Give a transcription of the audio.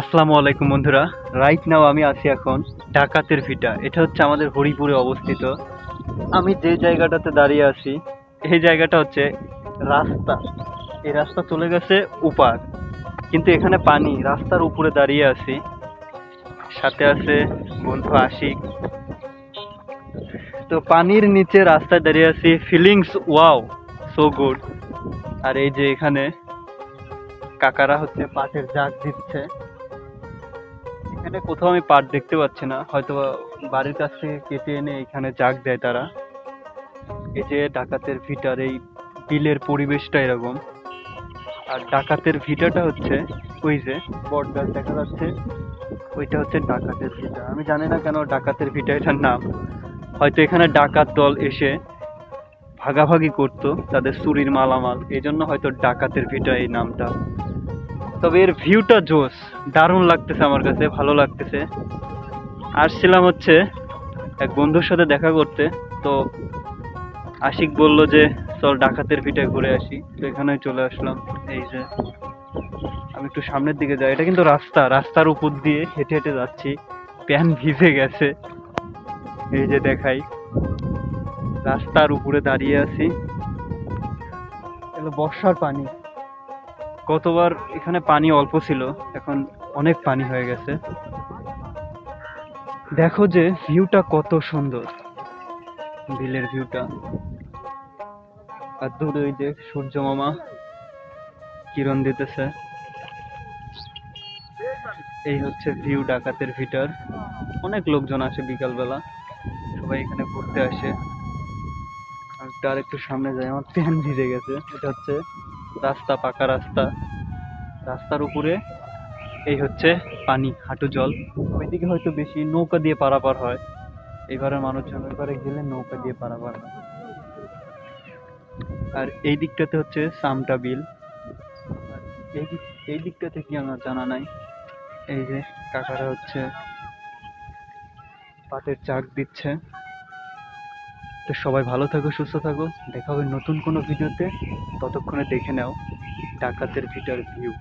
আসসালামু আলাইকুম বন্ধুরা। রাইট নাও আমি আছি এখন ডাকাতের ভিটা। এটা হচ্ছে আমাদের হরিপুরে অবস্থিত। আমি যে জায়গাটাতে দাঁড়িয়ে আছি, এই জায়গাটা হচ্ছে রাস্তা। এই রাস্তা চলে গেছে উপার। কিন্তু এখানে পানি, রাস্তার উপরে দাঁড়িয়ে আছি। সাথে আছে বন্ধু আশিক। তো পানির নিচে রাস্তায় দাঁড়িয়ে আছি। ফিলিংস ওয়াও সো গুড আর এই যে এখানে কাকারা হচ্ছে পাটের জাগ দিচ্ছে। এখানে কোথাও আমি পাট দেখতে পাচ্ছি না। হয়তো বাড়ির কাছ থেকে কেটে এনে এখানে জাগ দেয় তারা। এই যে ডাকাতের ভিটার, এই বিলের পরিবেশটা এরকম। আর ডাকাতের ভিটাটা হচ্ছে ওই যে বট গাছ দেখা যাচ্ছে। ওইটা হচ্ছে ডাকাতের ভিটা। আমি জানি না কেন ডাকাতের ভিটা এটার নাম। হয়তো এখানে ডাকাত দল এসে ভাগাভাগি করতো তাদের চুরির মালামাল। এই জন্য হয়তো ডাকাতের ভিটা এই নামটা। তবে এর ভিউটা জোস দারুণ লাগতেছে আমার কাছে, ভালো লাগতেছে। আসছিলাম হচ্ছে এক বন্ধুর সাথে দেখা করতে। তো আশিক বলল যে, চল ডাকাতের ভিটায় ঘুরে আসি। তো এখানে চলে আসলাম। এই যে, আমি একটু সামনের দিকে যাই। এটা কিন্তু রাস্তা, রাস্তার উপর দিয়ে হেঁটে হেঁটে যাচ্ছি। প্যান ভিজে গেছে। এই যে দেখাই। রাস্তার উপরে দাঁড়িয়ে আছি। বর্ষার পানি। গতবার এখানে পানি অল্প ছিল, এখন অনেক পানি হয়ে গেছে। দেখো যে ভিউটা কত সুন্দর, বিলের ভিউটা। আর দূরে ওই যে সূর্য মামা কিরণ দিতেছে। এই হচ্ছে ভিউ ডাকাতের ভিটার অনেক লোকজন আসে বিকালবেলা, সবাই এখানে ঘুরতে আসে। আর তার একটু সামনে যায়, আমার প্যান ভিজে গেছে, এটা হচ্ছে রাস্তা, পাকা রাস্তা। রাস্তার উপরে এই হচ্ছে পানি, হাঁটু জল। ওইদিকে হয়তো বেশি নৌকা দিয়ে পারাপার হয়। এবারে মানুষজন এবারে গেলে নৌকা দিয়ে পারাপার হয়। আর এই দিকটাতে হচ্ছে সামটা বিল। এই দিক, এই দিকটাতে কি আমার জানা নাই। এই যে কাকারা হচ্ছে পাটের চাক দিচ্ছে। তো সবাই ভালো থাকো, সুস্থ থাকো। দেখা হবে নতুন কোনো ভিডিওতে। ততক্ষণে দেখে নাও ডাকাতের ভিটার ভিউ।